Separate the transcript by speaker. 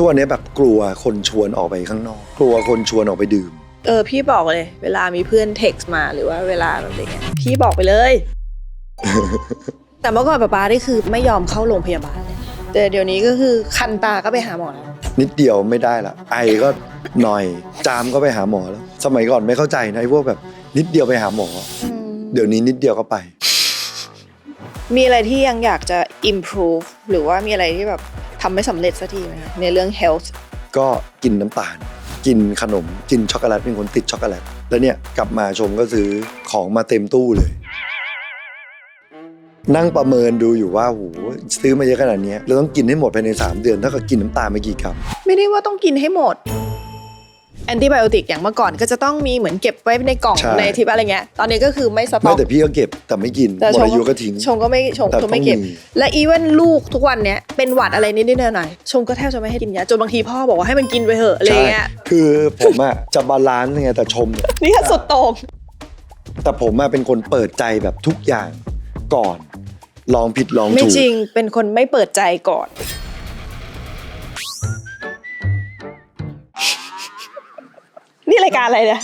Speaker 1: ทุกวันนี้แบบกลัวคนชวนออกไปข้างนอก กลัวคนชวนออกไปดื่ม
Speaker 2: เออพี่บอกเลย เวลามีเพื่อนเท็กซ์มาหรือว่าเวลาแบบอะไรเงี้ยพี่บอกไปเลย แต่เมื่อก่อนป๊าป๊านี่คือไม่ยอมเข้าโรงพยาบาลเลยแต่เดี๋ยวนี้ก็คือคันตาก็ไปหาหมอแล้ว
Speaker 1: นิดเดียวไม่ได้ละไอก็หน่อย จามก็ไปหาหมอแล้ว สมัยก่อนไม่เข้าใจนะไอ้พวกแบบนิดเดียวไปหาหมอเดี๋ยวนี้นิดเดียวก็ไป
Speaker 2: มีอะไรที่ยังอยากจะ improve หรือว่ามีอะไรที่แบบ ทำไม่สำเร็จสักทีไหมคะในเรื่อง health
Speaker 1: ก็กินน้ำตาล กินขนม กินช็อกโกแลตเป็นคนติดช็อกโกแลต แล้วเนี่ยกลับมาชมก็ซื้อของมาเต็มตู้เลย นั่งประเมินดูอยู่ว่าโหซื้อมาเยอะขนาดเนี้ยเราต้องกินให้หมดภายใน 3 เดือนถ้าเกิดกินน้ำตาลไปกี่กรัม
Speaker 2: ไม่ได้ว่าต้องกินให้หมด แอนติไบโอติกอย่างเมื่อก่อนก็จะต้องมีเหมือนเก็บไว้ในกล่อง
Speaker 1: ใช่
Speaker 2: ในทิปอะไรเงี้ยตอนนี้ก็คือไม่สต็
Speaker 1: ไม่
Speaker 2: อก
Speaker 1: แต่พี่ก็เก็บแต่ไม่กิน
Speaker 2: แต่
Speaker 1: หมด
Speaker 2: ชง
Speaker 1: อายุก็ทิ้ง
Speaker 2: ชงก็ไม่ชง
Speaker 1: แต่
Speaker 2: ชงไม่เก็บ
Speaker 1: ต้องมี
Speaker 2: และอีเวนลูกทุกวันเนี้ยเป็นหวัดอะไรนิดๆหน่อยๆชงก็แทบจะไม่ให้กินยาจนบางทีพ่อบอกว่าให้มันกินไปเถอะอะไร
Speaker 1: ใช่
Speaker 2: เงี้ย
Speaker 1: คือผมอะจะบาลานซ์ยังไงแต่ชมเนี่ย
Speaker 2: นี่ก็สุดโต่ง
Speaker 1: แต่ผมอะเป็นคนเปิดใจแบบทุกอย่างก่อน ลองผิดลอง
Speaker 2: ไม่
Speaker 1: ถูก
Speaker 2: จริง เป็นคนไม่เปิดใจก่อนายการอะไรเนี่ย